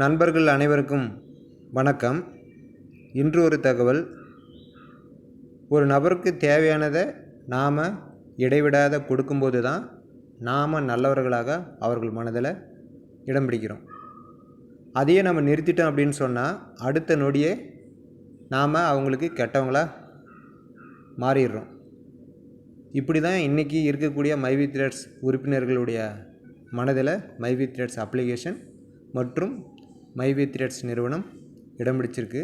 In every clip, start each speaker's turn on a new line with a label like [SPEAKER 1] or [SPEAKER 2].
[SPEAKER 1] நண்பர்கள் அனைவருக்கும் வணக்கம். இன்று ஒரு தகவல். ஒரு நபருக்கு தேவையானதை நாம் இடைவிடாத கொடுக்கும்போது தான் நாம் நல்லவர்களாக அவர்கள் மனதில் இடம் பிடிக்கிறோம். அதையே நம்ம நிறுத்திட்டோம் அப்படின்னு சொன்னால் அடுத்த நொடியே நாம் அவங்களுக்கு கெட்டவங்களாக மாறிடுறோம். இப்படி தான் இன்றைக்கி இருக்கக்கூடிய மைவி த்ரெட்ஸ் உறுப்பினர்களுடைய மனதில் மைவி த்ரெட்ஸ் அப்ளிகேஷன் மற்றும் மைவி த்ரெட்ஸ் நிறுவனம் இடம் பிடிச்சிருக்கு.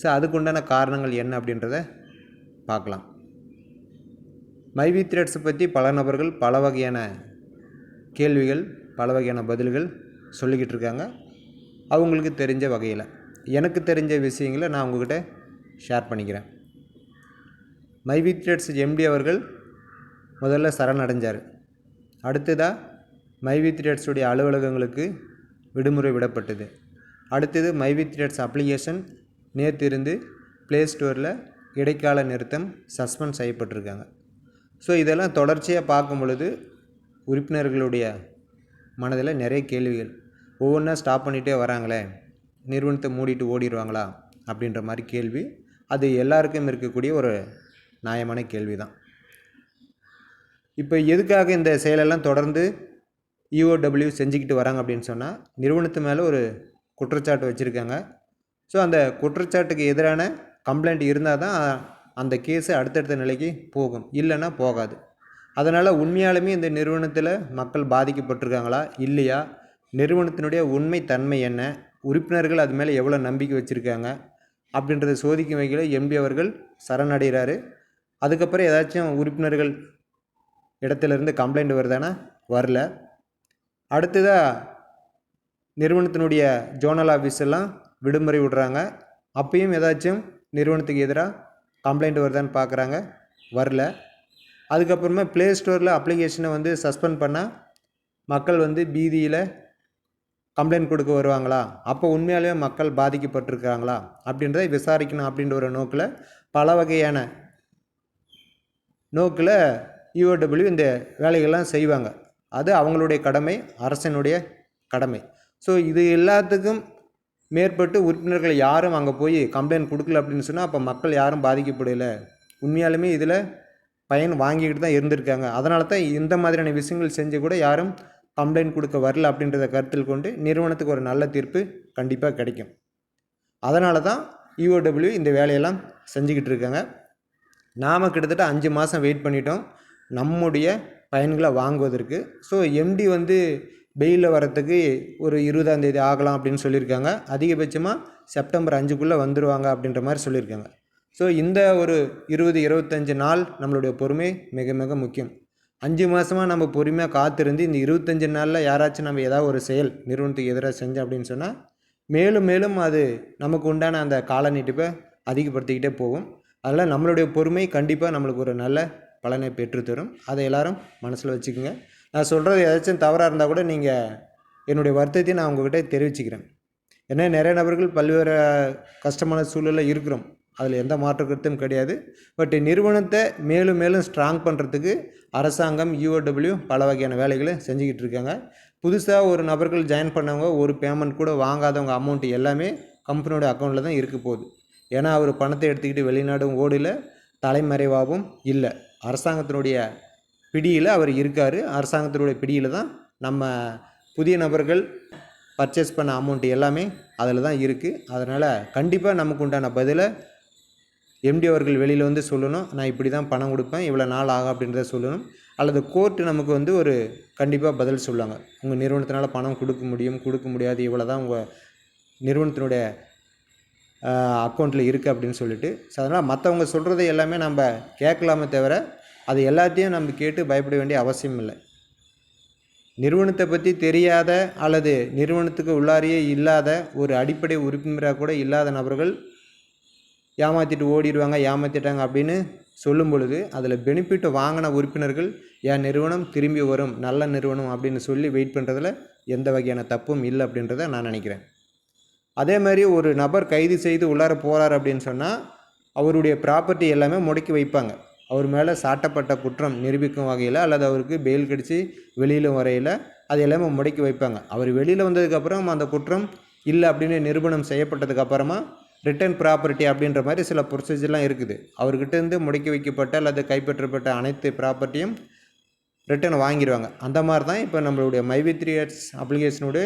[SPEAKER 1] ஸோ அதுக்குண்டான காரணங்கள் என்ன அப்படின்றத பார்க்கலாம். மைவி த்ரெட்ஸை பற்றி பல நபர்கள் பல வகையான கேள்விகள் பல வகையான பதில்கள் சொல்லிக்கிட்டு இருக்காங்க. அவங்களுக்கு தெரிஞ்ச வகையில். எனக்கு தெரிஞ்ச விஷயங்களை நான் உங்ககிட்ட ஷேர் பண்ணிக்கிறேன். மைவி த்ரெட்ஸ் எம்டி அவர்கள் முதல்ல சரணடைஞ்சார். அடுத்ததாக மைவி த்ரெட்ஸுடைய அலுவலகங்களுக்கு விடுமுறை விடப்பட்டது. அடுத்தது மைவி த்ரெட்ஸ் அப்ளிகேஷன் நேற்று இருந்து ப்ளே ஸ்டோரில் இடைக்கால நிறுத்தம் சஸ்பெண்ட் செய்யப்பட்டிருக்காங்க. ஸோ இதெல்லாம் தொடர்ச்சியாக பார்க்கும் பொழுது உறுப்பினர்களுடைய மனதில் நிறைய கேள்விகள். ஒவ்வொன்றா ஸ்டாப் பண்ணிகிட்டே வராங்களே நிறுவனத்தை மூடிட்டு ஓடிடுவாங்களா அப்படின்ற மாதிரி கேள்வி. அது எல்லாருக்கும் இருக்கக்கூடிய ஒரு நியாயமான கேள்வி தான் இப்போ எதுக்காக இந்த செயலெல்லாம் தொடர்ந்து இஓடபிள்யூ செஞ்சுக்கிட்டு வராங்க அப்படின்னு சொன்னால் நிறுவனத்து மேலே ஒரு குற்றச்சாட்டு வச்சுருக்காங்க. ஸோ அந்த குற்றச்சாட்டுக்கு எதிரான கம்ப்ளைண்ட் இருந்தால் தான் அந்த கேஸு அடுத்தடுத்த நிலைக்கு போகும். இல்லைன்னா போகாது. அதனால் உண்மையாலுமே இந்த நிறுவனத்தில் மக்கள் பாதிக்கப்பட்டிருக்காங்களா? இல்லையா? நிறுவனத்தினுடைய உண்மை தன்மை என்ன? உறுப்பினர்கள் அது மேலே எவ்வளோ நம்பிக்கை வச்சுருக்காங்க? அப்படின்றத சோதிக்கும் வகையில் எம்பி அவர்கள் சரணடைகிறாரு. அதுக்கப்புறம் ஏதாச்சும் உறுப்பினர்கள் இடத்துலேருந்து கம்ப்ளைண்ட் வருதானா? வரல. அடுத்ததாக நிறுவனத்தினுடைய ஜோனல் ஆஃபீஸ் எல்லாம் விடுமுறை விடுறாங்க. அப்பயும் ஏதாச்சும் நிறுவனத்துக்கு எதிராக கம்ப்ளைண்ட் வருதான்னு பார்க்குறாங்க வரல. அதுக்கப்புறமா ப்ளே ஸ்டோரில் அப்ளிகேஷனை வந்து சஸ்பெண்ட் பண்ணால் மக்கள் வந்து பீதியில் கம்ப்ளைண்ட் கொடுக்க வருவாங்களா? அப்போ உண்மையாலேயே மக்கள் பாதிக்கப்பட்டிருக்காங்களா அப்படின்றத விசாரிக்கணும் அப்படின்ற ஒரு நோக்கில் பல வகையான நோக்கில் யூஓடபிள்யூ இந்த வேலைகள்லாம் செய்வாங்க. அது அவங்களுடைய கடமை அரசனுடைய கடமை. ஸோ இது எல்லாத்துக்கும் மேற்பட்டு உறுப்பினர்கள் யாரும் அங்கே போய் கம்ப்ளைண்ட் கொடுக்கல அப்படின்னு சொன்னால் அப்போ மக்கள் யாரும் பாதிக்கப்படலை. உண்மையாலுமே இதில் பயன் வாங்கிக்கிட்டு தான் இருந்திருக்காங்க. அதனால தான் இந்த மாதிரியான விஷயங்கள் செஞ்சு கூட யாரும் கம்ப்ளைண்ட் கொடுக்க வரல அப்படின்றத கருத்தில் கொண்டு நிறுவனத்துக்கு ஒரு நல்ல தீர்ப்பு கண்டிப்பாக கிடைக்கும். அதனால தான் யூஓடபிள்யூ இந்த வேலையெல்லாம் செஞ்சுக்கிட்டு இருக்காங்க. நாம் கிட்டத்தட்ட அஞ்சு மாதம் வெயிட் பண்ணிட்டோம். நம்முடைய பயன்களை வாங்குவதற்கு. ஸோ எம்டி வந்து வெயிலில் வரத்துக்கு ஒரு இருபதாம் தேதி ஆகலாம் அப்படின்னு சொல்லியிருக்காங்க. அதிகபட்சமாக செப்டம்பர் அஞ்சுக்குள்ளே வந்துடுவாங்க அப்படின்ற மாதிரி சொல்லியிருக்காங்க. ஸோ இந்த ஒரு இருபது இருபத்தஞ்சி நாள் நம்மளுடைய பொறுமை மிக மிக முக்கியம். அஞ்சு மாதமாக நம்ம பொறுமையாக காத்திருந்து இந்த இருபத்தஞ்சி நாளில் யாராச்சும் நம்ம ஏதாவது ஒரு செயல் நிறுவனத்துக்கு எதிராக செஞ்சோம் அப்படின்னு சொன்னால் மேலும் மேலும் அது நமக்கு உண்டான அந்த கால நீட்டிப்பை அதிகப்படுத்திக்கிட்டே போகும். அதனால் நம்மளுடைய பொறுமை கண்டிப்பாக நம்மளுக்கு ஒரு நல்ல பலனை பெற்றுத்தரும். அதை எல்லோரும் மனசில் வச்சுக்கோங்க. நான் சொல்கிறது ஏதாச்சும் தவறாக இருந்தால் கூட நீங்கள் என்னுடைய வருத்தத்தை நான் உங்ககிட்ட தெரிவிச்சுக்கிறேன். ஏன்னா நிறைய நபர்கள் பல்வேறு கஷ்டமான சூழலில் இருக்கிறோம். அதில் எந்த மாற்று கருத்தும் கிடையாது. பட் நிறுவனத்தை மேலும் மேலும் ஸ்ட்ராங் பண்ணுறதுக்கு அரசாங்கம் யூஓடபிள்யூ பல வகையான வேலைகளை செஞ்சுக்கிட்டு இருக்காங்க. புதுசாக ஒரு நபர்கள் ஜாயின் பண்ணவங்க ஒரு பேமெண்ட் கூட வாங்காதவங்க அமௌண்ட் எல்லாமே கம்பெனியோட அக்கௌண்ட்டில் தான் இருக்க போகுது. ஏன்னா அவர் பணத்தை எடுத்துக்கிட்டு வெளிநாடும் ஓடில தலைமறைவாகவும் இல்லை. அரசாங்கத்தினுடைய பிடியில் அவர் இருக்கார். அரசாங்கத்தினுடைய பிடியில் தான் நம்ம புதிய நபர்கள் பர்ச்சேஸ் பண்ண அமௌண்ட் எல்லாமே அதில் தான் இருக்குது அதனால் கண்டிப்பாக நமக்கு உண்டான பதிலை எம்டி அவர்கள் வெளியில் வந்து சொல்லணும். நான் இப்படி தான் பணம் கொடுப்பேன் இவ்வளோ நாள் ஆகும் அப்படின்றத சொல்லணும். அல்லது கோர்ட்டு நமக்கு வந்து ஒரு கண்டிப்பாக பதில் சொல்லுவாங்க. உங்கள் நிறுவனத்தினால் பணம் கொடுக்க முடியும் கொடுக்க முடியாது இவ்வளோ தான் உங்கள் நிறுவனத்தினுடைய அக்கௌண்ட்டில் இருக்குது அப்படின்னு சொல்லிட்டு. ஸோ அதனால் மற்றவங்க சொல்கிறத எல்லாமே நம்ம கேட்கலாமே தவிர அது எல்லாத்தையும் நம்ம கேட்டு பயப்பட வேண்டிய அவசியம் இல்லை. நிறுவனத்தை பற்றி தெரியாத அல்லது நிறுவனத்துக்கு உள்ளாரியே இல்லாத ஒரு அடிப்படை உறுப்பினராக கூட இல்லாத நபர்கள் ஏமாற்றிட்டு ஓடிடுவாங்க ஏமாற்றிட்டாங்க அப்படின்னு சொல்லும் பொழுது அதில் பெனிஃபிட் வாங்கின உறுப்பினர்கள் என் நிறுவனம் திரும்பி வரும் நல்ல நிறுவனம் அப்படின்னு சொல்லி வெயிட் பண்ணுறதுல எந்த வகையான தப்பும் இல்லை அப்படின்றத நான் நினைக்கிறேன். அதே மாதிரி ஒரு நபர் கைது செய்து உள்ளார போகிறார் அப்படின்னு சொன்னால் அவருடைய ப்ராப்பர்ட்டி எல்லாமே முடக்கி வைப்பாங்க. அவர் மேலே சாட்டப்பட்ட குற்றம் நிரூபிக்கும் வகையில் அல்லது அவருக்கு பெயில் கடிச்சு வெளியில் வரையில் அது எல்லாமே முடக்கி வைப்பாங்க. அவர் வெளியில் வந்ததுக்கப்புறம் அந்த குற்றம் இல்லை அப்படின்னு நிரூபணம் செய்யப்பட்டதுக்கப்புறமா ரிட்டர்ன் ப்ராப்பர்ட்டி அப்படின்ற மாதிரி சில ப்ரொசீஜர்லாம் இருக்குது. அவர்கிட்டருந்து முடக்கி வைக்கப்பட்ட அல்லது கைப்பற்றப்பட்ட அனைத்து ப்ராப்பர்ட்டியும் ரிட்டர்ன் வாங்கிடுவாங்க. அந்த மாதிரி தான் இப்போ நம்மளுடைய மைவி த்ரீ இயர்ஸ் அப்ளிகேஷனோட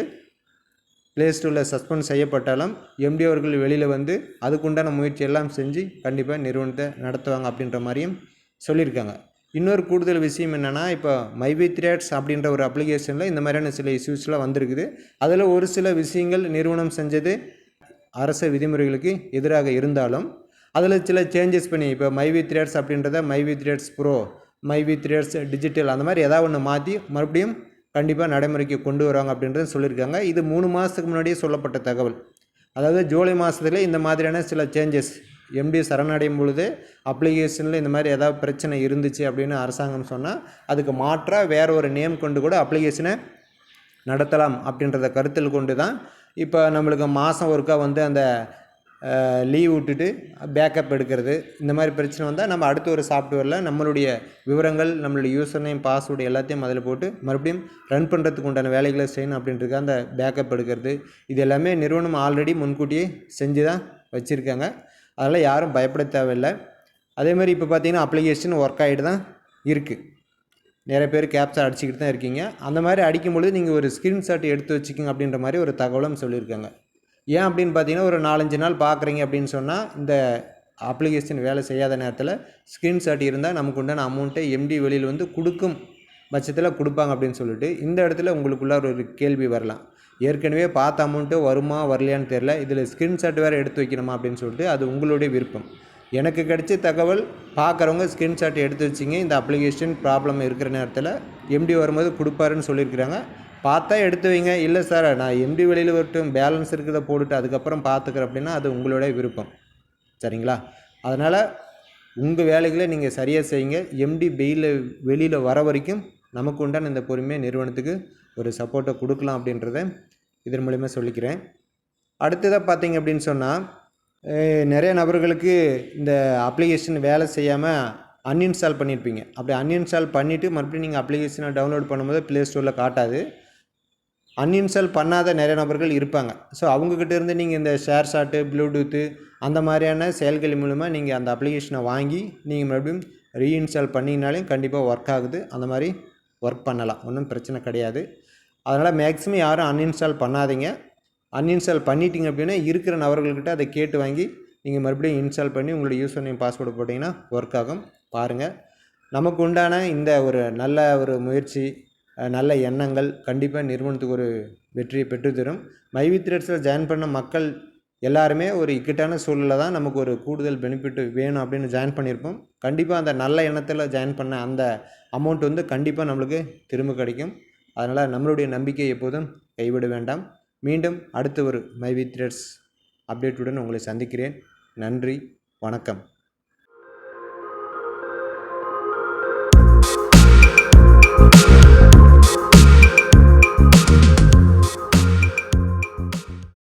[SPEAKER 1] ப்ளே ஸ்டோரில் சஸ்பெண்ட் செய்யப்பட்டாலும் எம்டி அவர்கள் வெளியில் வந்து அதுக்குண்டான முயற்சி எல்லாம் செஞ்சு கண்டிப்பாக நிறுவனத்தை நடத்துவாங்க அப்படின்ற மாதிரியும் சொல்லியிருக்காங்க. இன்னொரு கூடுதல் விஷயம் என்னென்னா இப்போ மைவி த்ரேட்ஸ் அப்படின்ற ஒரு அப்ளிகேஷனில் இந்த மாதிரியான சில இஷ்யூஸ்லாம் வந்திருக்குது. அதில் ஒரு சில விஷயங்கள் நிறுவனம் செஞ்சது அரசு விதிமுறைகளுக்கு எதிராக இருந்தாலும் அதில் சில சேஞ்சஸ் பண்ணி இப்போ மைவி த்ரேட்ஸ் அப்படின்றத MyV three ads pro MyV three ads digital அந்த மாதிரி ஏதாவது ஒன்று மாற்றி மறுபடியும் கண்டிப்பாக நடைமுறைக்கு கொண்டு வருவாங்க அப்படின்றது சொல்லியிருக்காங்க. இது மூணு மாதத்துக்கு முன்னாடியே சொல்லப்பட்ட தகவல். அதாவது ஜூலை மாதத்துலேயே இந்த மாதிரியான சில சேஞ்சஸ் எம்டி சரணடையும் பொழுது அப்ளிகேஷனில் இந்த மாதிரி ஏதாவது பிரச்சனை இருந்துச்சு அப்படின்னு அரசாங்கம் சொன்னால் அதுக்கு மாற்றாக வேற ஒரு நேம் கொண்டு கூட அப்ளிகேஷனை நடத்தலாம் அப்படின்றத கருத்தில் கொண்டு தான் இப்போ நம்மளுக்கு மாதம் ஒருக்கா வந்து அந்த லீவ் விட்டுட்டு பேக்கப் எடுக்கிறது. இந்த மாதிரி பிரச்சனை வந்தால் நம்ம அடுத்த ஒரு சாஃப்ட்வேரில் நம்மளுடைய விவரங்கள் நம்மளுடைய யூசர் நேம் பாஸ்வேர்டு எல்லாத்தையும் அதில் போட்டு மறுபடியும் ரன் பண்ணுறதுக்கு உண்டான வேலைகளை செய்யணும் அப்படின்ட்டு அந்த பேக்கப் எடுக்கிறது. இது எல்லாமே நிறுவனம் ஆல்ரெடி முன்கூட்டியே செஞ்சு தான் வச்சுருக்காங்க. அதனால் யாரும் பயப்பட தேவையில்லை. அதே மாதிரி இப்போ பார்த்தீங்கன்னா அப்ளிகேஷன் ஒர்க் ஆகிட்டு தான் இருக்குது நிறைய பேர் கேப்ஸை அடிச்சுக்கிட்டு தான் இருக்கீங்க. அந்த மாதிரி அடிக்கும்பொழுது நீங்கள் ஒரு ஸ்க்ரீன்ஷாட் எடுத்து வச்சுக்கிங்க அப்படின்ற மாதிரி ஒரு தகவலும் சொல்லியிருக்காங்க. ஏன் அப்படின்னு பார்த்தீங்கன்னா ஒரு நாலஞ்சு நாள் பார்க்குறீங்க அப்படின்னு சொன்னால் இந்த அப்ளிகேஷன் வேலை செய்யாத நேரத்தில் ஸ்க்ரீன்ஷாட் இருந்தால் நமக்கு உண்டான அமௌண்ட்டை எம்டி வெளியில் வந்து கொடுக்கும் பட்சத்தில் கொடுப்பாங்க அப்படின்னு சொல்லிட்டு இந்த இடத்துல உங்களுக்குள்ள ஒரு கேள்வி வரலாம். ஏற்கனவே பார்த்த அமௌண்ட்டு வருமா வரலையான்னு தெரில இதில் ஸ்க்ரீன்ஷாட் வேறு எடுத்து வைக்கணுமா அப்படின்னு சொல்லிட்டு அது உங்களுடைய விருப்பம். எனக்கு கிடைச்ச தகவல் பார்க்குறவங்க ஸ்க்ரீன்ஷாட் எடுத்து வச்சிங்க. இந்த அப்ளிகேஷன் ப்ராப்ளம் இருக்கிற நேரத்தில் எம்டி வரும்போது கொடுப்பாருன்னு சொல்லியிருக்கிறாங்க. பார்த்தா எடுத்து வைங்க. இல்லை சார் நான் எம்டி வெளியில் வரட்டும் பேலன்ஸ் இருக்கிறத போட்டுட்டு அதுக்கப்புறம் பார்த்துக்கிறேன் அப்படின்னா அது உங்களுடைய விருப்பம். சரிங்களா? அதனால் உங்கள் வேலைகளை நீங்கள் சரியாக செய்யுங்க. எம்டி பெயிலில் வெளியில் வர வரைக்கும் நமக்கு உண்டான இந்த பொறுமையை நிறுவனத்துக்கு ஒரு சப்போர்ட்டை கொடுக்கலாம் அப்படின்றத இதன் மூலிமா சொல்லிக்கிறேன். அடுத்ததாக பார்த்தீங்க அப்படின்னு சொன்னால் நிறைய நபர்களுக்கு இந்த அப்ளிகேஷன் வேலை செய்யாமல் அன்இன்ஸ்டால் பண்ணியிருப்பீங்க அப்படி அன்இன்ஸ்டால் பண்ணிவிட்டு மறுபடியும் நீங்கள் அப்ளிகேஷனை டவுன்லோட் பண்ணும்போது ப்ளே ஸ்டோரில் காட்டாது. அன்இன்ஸ்டால் பண்ணாத நிறைய நபர்கள் இருப்பாங்க. ஸோ அவங்கக்கிட்ட இருந்து நீங்கள் இந்த ஷேர் ஷாட்டு ப்ளூடூத்து அந்த மாதிரியான செயல்கள் மூலமாக நீங்கள் அந்த அப்ளிகேஷனை வாங்கி நீங்கள் மறுபடியும் ரீஇன்ஸ்டால் பண்ணிங்கனாலையும் கண்டிப்பாக ஒர்க் ஆகுது. அந்த மாதிரி ஒர்க் பண்ணலாம். ஒன்றும் பிரச்சனை கிடையாது. அதனால் மேக்ஸிமம் யாரும் அன்இன்ஸ்டால் பண்ணாதீங்க. அன்இன்ஸ்டால் பண்ணிட்டீங்க அப்படின்னா இருக்கிற நபர்கள்கிட்ட அதை கேட்டு வாங்கி நீங்கள் மறுபடியும் இன்ஸ்டால் பண்ணி உங்களோட யூசர் நேம் பாஸ்வேர்டு போட்டிங்கன்னா ஒர்க் ஆகும். பாருங்கள் நமக்கு உண்டான இந்த ஒரு நல்ல ஒரு முயற்சி நல்ல எண்ணங்கள் கண்டிப்பாக நிறுவனத்துக்கு ஒரு வெற்றியை பெற்றுத்தரும். மைவி த்ரெட்ஸில் ஜாயின் பண்ண மக்கள் எல்லாருமே ஒரு இக்கட்டான சூழலில் தான் நமக்கு ஒரு கூடுதல் பெனிஃபிட் வேணும் அப்படின்னு ஜாயின் பண்ணியிருப்போம். கண்டிப்பாக அந்த நல்ல எண்ணத்தில் ஜாயின் பண்ண அந்த அமௌண்ட் வந்து கண்டிப்பாக நம்மளுக்கு திரும்ப கிடைக்கும். அதனால் நம்மளுடைய நம்பிக்கை எப்போதும் கைவிட வேண்டாம். மீண்டும் அடுத்த ஒரு மைவி த்ரெட்ஸ் அப்டேட்டுடன் உங்களை சந்திக்கிறேன். நன்றி வணக்கம்.